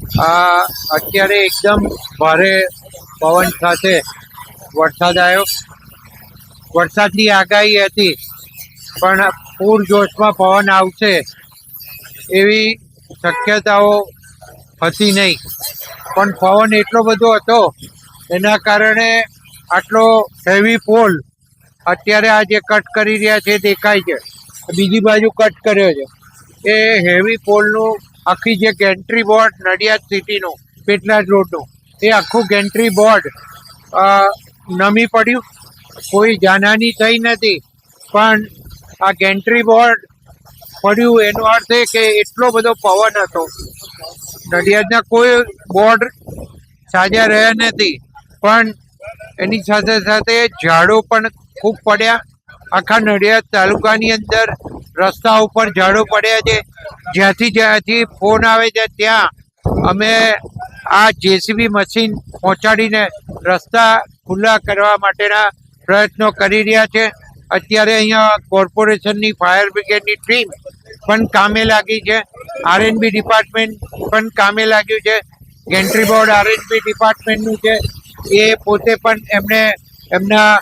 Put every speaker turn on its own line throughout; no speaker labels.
આ અત્યારે એકદમ ભારે પવન સાથે વરસાદ આવ્યો. વરસાદની આગાહી હતી, પણ પૂરજોશમાં પવન આવશે એવી શક્યતાઓ હતી નહીં. પણ પવન એટલો બધો હતો, એના કારણે આટલો હેવી પોલ અત્યારે આ જે કટ કરી રહ્યા છે, દેખાય છે. બીજી બાજુ કટ કર્યો છે. એ હેવી પોલનું આખી જે ગેન્ટ્રી બોર્ડ નડિયાદ સિટીનું પેટલાદ રોડનું એ આખું ગેન્ટ્રી બોર્ડ નમી પડ્યું. કોઈ જાનહાની થઈ નથી, પણ આ ગેન્ટ્રી બોર્ડ પડ્યું, એનો અર્થ એ કે એટલો બધો પવન હતો. નડિયાદના કોઈ બોર્ડ સાજા રહ્યા નથી, પણ એની સાથે સાથે ઝાડો પણ ખૂબ પડ્યા. આખા નડિયાદ તાલુકાની અંદર રસ્તા ઉપર ઝાડો પડ્યા છે. જ્યાંથી જ્યાંથી ફોન આવે છે, ત્યાં અમે આ જેસીબી મશીન પહોંચાડીને રસ્તા ખુલ્લા કરવા માટેના પ્રયત્નો કરી રહ્યા છે. અત્યારે અહીંયા કોર્પોરેશનની ફાયર બ્રિગેડની ટીમ પણ કામે લાગી છે. આરએનબી ડિપાર્ટમેન્ટ પણ કામે લાગ્યું છે. ગેન્ટ્રી બોર્ડ આરએનબી ડિપાર્ટમેન્ટનું છે. એ પોતે પણ એમને એમના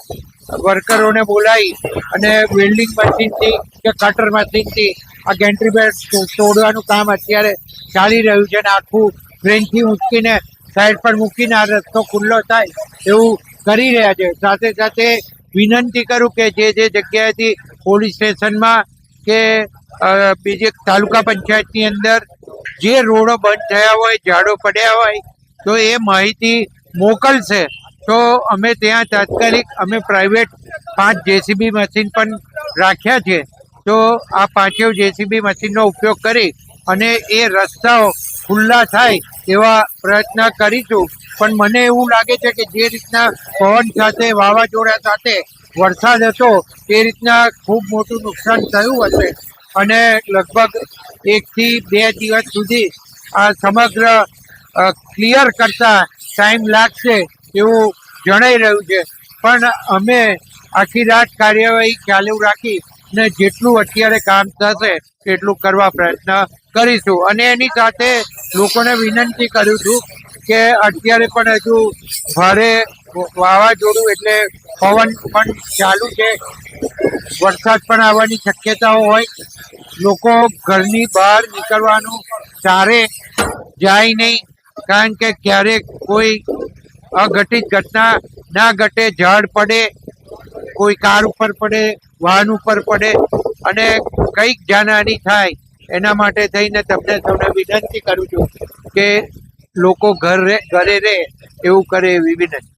વર્કરોને બોલાવી અને વેલ્ડિંગ મશીનથી કે કટર મશીનથી આ ગેન્ટ્રી બેડ તોડવાનું કામ અત્યારે ચાલી રહ્યું છે અને આખું ટ્રેનથી ઊંચકીને સાઈડ પર મૂકીને આ રસ્તો ખુલ્લો થાય એવું કરી રહ્યા છે. સાથે સાથે વિનંતી કરું કે જે જે જગ્યાએથી પોલીસ સ્ટેશનમાં કે બીજે તાલુકા પંચાયતની અંદર જે રોડો બંધ થયા હોય, ઝાડો પડ્યા હોય, તો એ માહિતી મોકલશે. તો અમે ત્યાં તાત્કાલિક અમે પ્રાઇવેટ પાંચ જેસીબી મશીન પણ રાખ્યા છે. તો આ પાંચેવ જેસીબી મશીનનો ઉપયોગ કરી અને એ રસ્તાઓ ખુલ્લા થાય એવા પ્રયત્ન કરીશું. પણ મને એવું લાગે છે કે જે રીતના પવન સાથે, વાવાઝોડા સાથે વરસાદ હતો, એ રીતના ખૂબ મોટું નુકસાન થયું હશે. અને લગભગ એકથી બે દિવસ સુધી આ સમગ્ર ક્લિયર કરતા ટાઈમ લાગશે. એવું જણાઈ રહ્યું છે. પણ અમે આખી રાત કાર્યવાહી ચાલુ રાખી ને જેટલું અત્યારે કામ થશે એટલું કરવા પ્રયત્ન કરીશું. અને એની સાથે લોકોને વિનંતી કરું છું કે અત્યારે પણ હજુ ભારે વાવાઝોડું એટલે પવન પણ ચાલુ છે. વરસાદ પણ આવવાની શક્યતાઓ હોય. લોકો ઘરની બહાર નીકળવાનું ચારે જાય નહીં. કારણ કે ક્યારેક કોઈ અઘટિત ઘટના ના ઘટે ઝાડ પડે, કોઈ કાર ઉપર પડે, વાહન ઉપર પડે અને કંઈક જાનહાની થાય, એના માટે થઈને તમને સૌને વિનંતી કરું છું કે લોકો ઘર, ઘરે રહે, એવું કરે એવી વિનંતી.